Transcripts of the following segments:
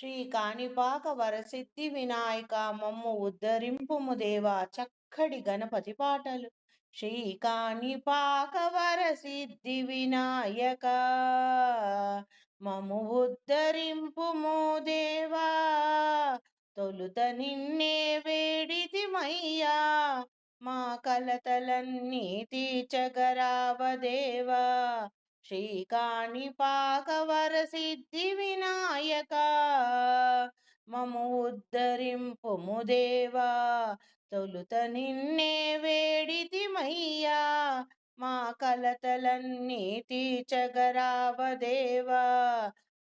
శ్రీ కాణిపాక వరసిద్ధి వినాయక మమ్ము ఉద్ధరింపుము దేవా చక్కడి గణపతి పాటలు. శ్రీ కాణిపాక వరసిద్ధి వినాయక మము ఉద్ధరింపుము దేవా తొలుత నిన్నే వేడితిమయ్యా మా కలతలన్నీ తీర్చగరావదేవా శ్రీకాణిపాకవర వరసిద్ధి వినాయక ఉద్ధరింపుము తొలుత నిన్నే వేడితిమయ్యా మా కలతలన్నీ తీర్చగరావదేవా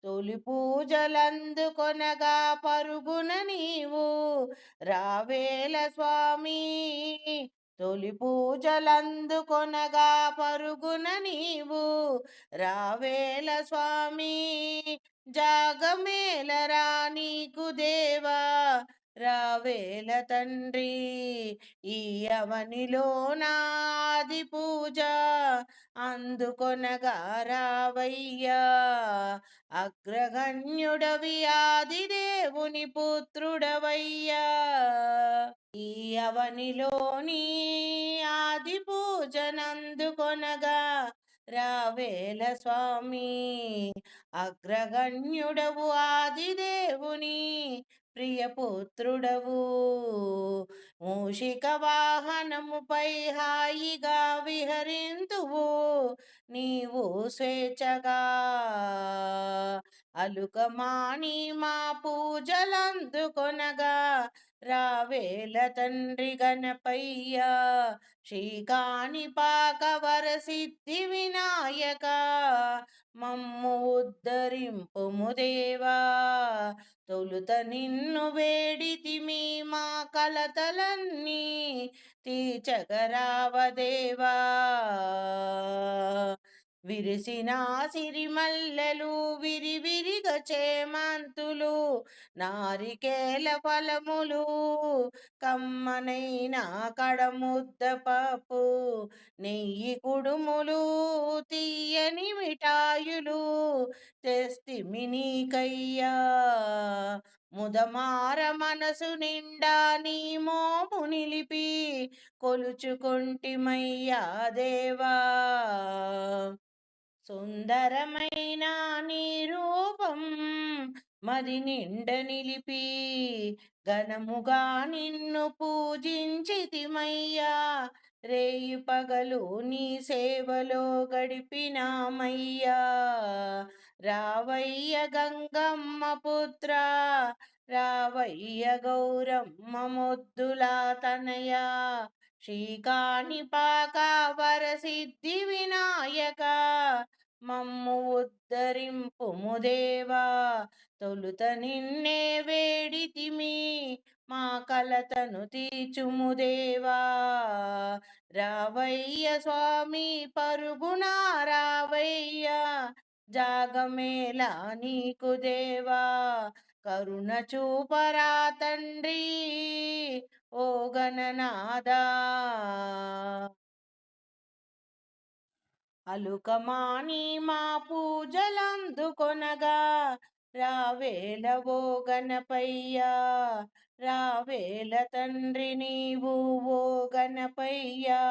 తొలి పూజలందుకొనగా పరుగున నీవు రావేల స్వామి తొలి పూజలందుకొనగా పరుగున నీవు రావేల స్వామి జాగమేలరా నీకు దేవా. రావేల తండ్రి ఈ అవనిలో నాది పూజ. అందుకొనగా రావయ్యా అగ్రగణ్యుడవి ఆది దేవుని పుత్రుడవయ్యా. ఈ అవనిలోని ఆది పూజనందుకొనగా రావేల స్వామి అగ్రగణ్యుడవు ఆదిదేవుని ప్రియపుత్రుడవు. మూషిక వాహనముపై హాయిగా విహరింతువు నీవు స్వేచ్ఛగా. అలుకమాని మా పూజలందుకొనగా రావేల తండ్రి గణపయ్య శ్రీకాణిపాక వరసిద్ధి వినాయక మమ్ము ఉద్ధరింపుము దేవా తొలుత నిన్ను వేడితిమి మా కలతలన్నీ తీచగరావదేవా విరిసిన సిరిమల్లెలు విరివిరిగ చేమంతులు నారికేల ఫలములు కమ్మనైన కడముద్ద పప్పు నెయ్యి కుడుములు తీయని మిఠాయులు తెస్తిమి నీకయ్యా. ముదమార మనసు నిండా నీ మోము నిలిపి కొలుచుకుంటిమయ్యా దేవా. సుందరమైన నీ రూపం మది నిండ నిలిపి ఘనముగా నిన్ను పూజించితిమయ్యా. రేయి పగలు నీ సేవలో గడిపినామయ్యా. రావయ్య గంగమ్మ పుత్ర రావయ్య గౌరమ్మ మొద్దులా తనయా. శ్రీకాణిపాక వరసిద్ధి వినాయక మమ్ము ఉద్ధరింపుము దేవా. తొలుత నిన్నే వేడితిమి మా కలతను తీర్చుముదేవా రావయ్య స్వామి పరుగున రావయ్య జాగమేలా నీకు దేవా. కరుణ చూపరా తండ్రి గగననాదా అలుకమాని మా పూజలందుకొనగా రావేలవో గణపయ్యా రావేల తండ్రి నీవు ఓ గణపయ్యా.